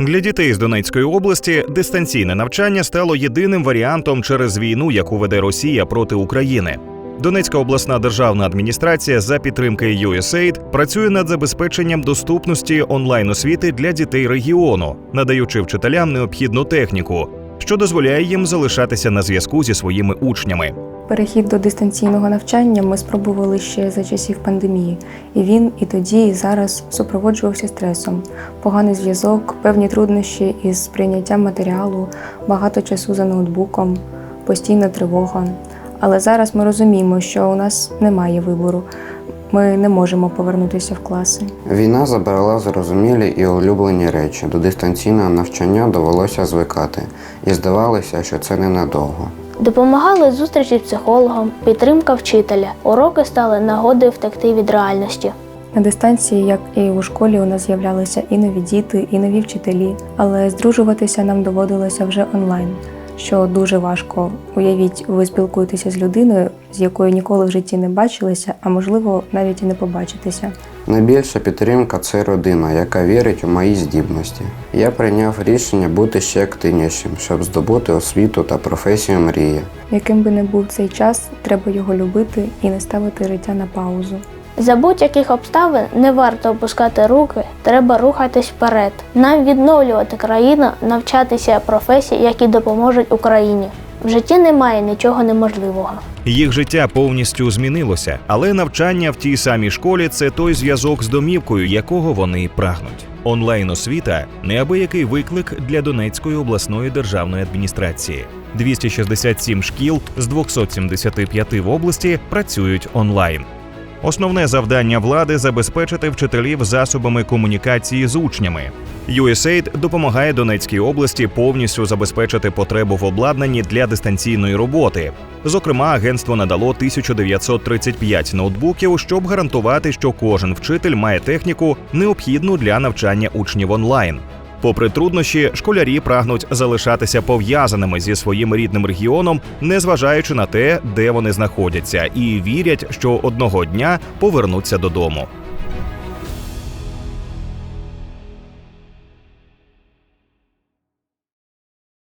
Для дітей з Донецької області дистанційне навчання стало єдиним варіантом через війну, яку веде Росія проти України. Донецька обласна державна адміністрація за підтримки USAID працює над забезпеченням доступності онлайн освіти для дітей регіону, надаючи вчителям необхідну техніку, що дозволяє їм залишатися на зв'язку зі своїми учнями. Перехід до дистанційного навчання ми спробували ще за часів пандемії, і він і тоді, і зараз супроводжувався стресом. Поганий зв'язок, певні труднощі із прийняттям матеріалу, багато часу за ноутбуком, постійна тривога. Але зараз ми розуміємо, що у нас немає вибору. Ми не можемо повернутися в класи. Війна забрала зрозумілі і улюблені речі. До дистанційного навчання довелося звикати, і здавалося, що це ненадовго. Допомагали зустрічі з психологом, підтримка вчителя. Уроки стали нагодою втекти від реальності. На дистанції, як і у школі, у нас з'являлися і нові діти, і нові вчителі, але здружуватися нам доводилося вже онлайн, що дуже важко. Уявіть, ви спілкуєтеся з людиною, з якою ніколи в житті не бачилися, а можливо навіть і не побачитеся. Найбільша підтримка це родина, яка вірить у мої здібності. Я прийняв рішення бути ще активнішим, щоб здобути освіту та професію мрії. Яким би не був цей час, треба його любити і не ставити життя на паузу. За будь-яких обставин не варто опускати руки, треба рухатись вперед. Нам відновлювати країну, навчатися професії, які допоможуть Україні. В житті немає нічого неможливого. Їх життя повністю змінилося, але навчання в тій самій школі це той зв'язок з домівкою, якого вони прагнуть. Онлайн освіта неабиякий виклик для Донецької обласної державної адміністрації. 267 шкіл з 275 в області працюють онлайн. Основне завдання влади забезпечити вчителів засобами комунікації з учнями. USAID допомагає Донецькій області повністю забезпечити потребу в обладнанні для дистанційної роботи. Зокрема, агентство надало 1935 ноутбуків, щоб гарантувати, що кожен вчитель має техніку, необхідну для навчання учнів онлайн. Попри труднощі, школярі прагнуть залишатися пов'язаними зі своїм рідним регіоном, незважаючи на те, де вони знаходяться, і вірять, що одного дня повернуться додому.